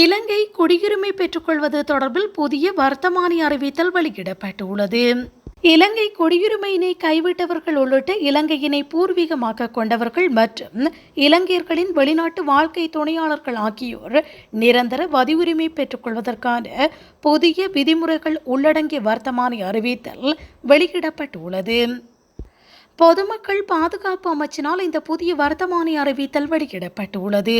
இலங்கை குடியுரிமை பெற்றுக்கொள்வது தொடர்பில் புதிய வர்த்தமானி அறிவித்தல் வெளியிடப்பட்டுள்ளது. இலங்கை குடியுரிமையினை கைவிட்டவர்கள் உள்ளிட்ட இலங்கையினை பூர்வீகமாக கொண்டவர்கள் மற்றும் இலங்கையர்களின் வெளிநாட்டு வாழ்க்கை துணையாளர்கள் ஆகியோர் நிரந்தர வதியுரிமை பெற்றுக்கொள்வதற்கான புதிய விதிமுறைகள் உள்ளடங்கிய வர்த்தமானி அறிவித்தல் வெளியிடப்பட்டுள்ளது. பொதுமக்கள் பாதுகாப்பு அமைச்சினால் இந்த புதிய வர்த்தமானி அறிவித்தல் வெளியிடப்பட்டுள்ளது.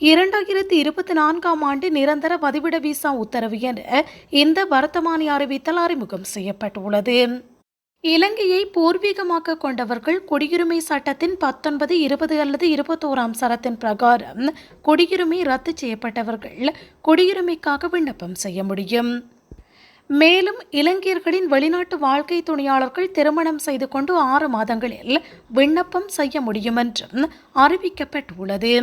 இரண்டாயிரத்தி இருபத்தி நான்காம் ஆண்டு நிரந்தர பதிவிட விசா உத்தரவு என இந்த வர்த்தமானி அறிவித்தல் அறிமுகம் செய்யப்பட்டுள்ளது. இலங்கையை பூர்வீகமாக கொண்டவர்கள் குடியுரிமை சட்டத்தின் பத்தொன்பது இருபது அல்லது இருபத்தோராம் சரத்தின் பிரகாரம் குடியுரிமை ரத்து செய்யப்பட்டவர்கள் குடியுரிமைக்காக விண்ணப்பம் செய்ய முடியும். மேலும் இலங்கையர்களின் வெளிநாட்டு வாழ்க்கை துணையாளர்கள் திருமணம் செய்து கொண்டு ஆறு மாதங்களில் விண்ணப்பம் செய்ய முடியும் என்றும் அறிவிக்கப்பட்டுள்ளது.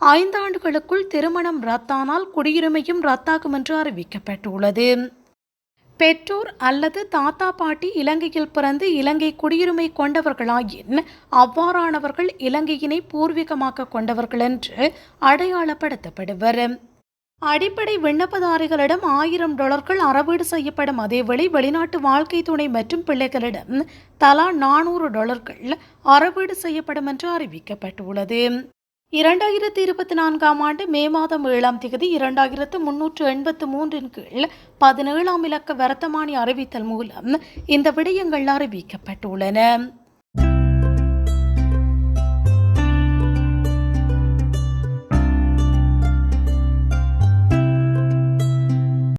ஐந்தாண்டுகளுக்குள் திருமணம் ரத்தானால் குடியுரிமையும் ரத்தாகும் என்று அறிவிக்கப்பட்டுள்ளது. பெற்றோர் அல்லது தாத்தா பாட்டி இலங்கையில் பிறந்து இலங்கை குடியுரிமை கொண்டவர்களாயின் அவ்வாறானவர்கள் இலங்கையினை பூர்வீகமாக கொண்டவர்கள் என்று அடையாளப்படுத்தப்படுவர். அடிப்படை விண்ணப்பதாரிகளிடம் ஆயிரம் டாலர்கள் அறவீடு செய்யப்படும் அதேவேளை வெளிநாட்டு வாழ்க்கை துணை மற்றும் பிள்ளைகளிடம் தலா நானூறு டாலர்கள் அறவீடு செய்யப்படும் என்று அறிவிக்கப்பட்டுள்ளது. இரண்டாயிரத்தி இருபத்தி நான்காம் ஆண்டு மே மாதம் ஏழாம் தேதி இரண்டாயிரத்து முன்னூற்று எண்பத்து மூன்றின் கீழ் பதினேழாம் இலக்க வர்த்தமானி அறிவித்தல் மூலம் இந்த விடயங்கள் அறிவிக்கப்பட்டுள்ளன.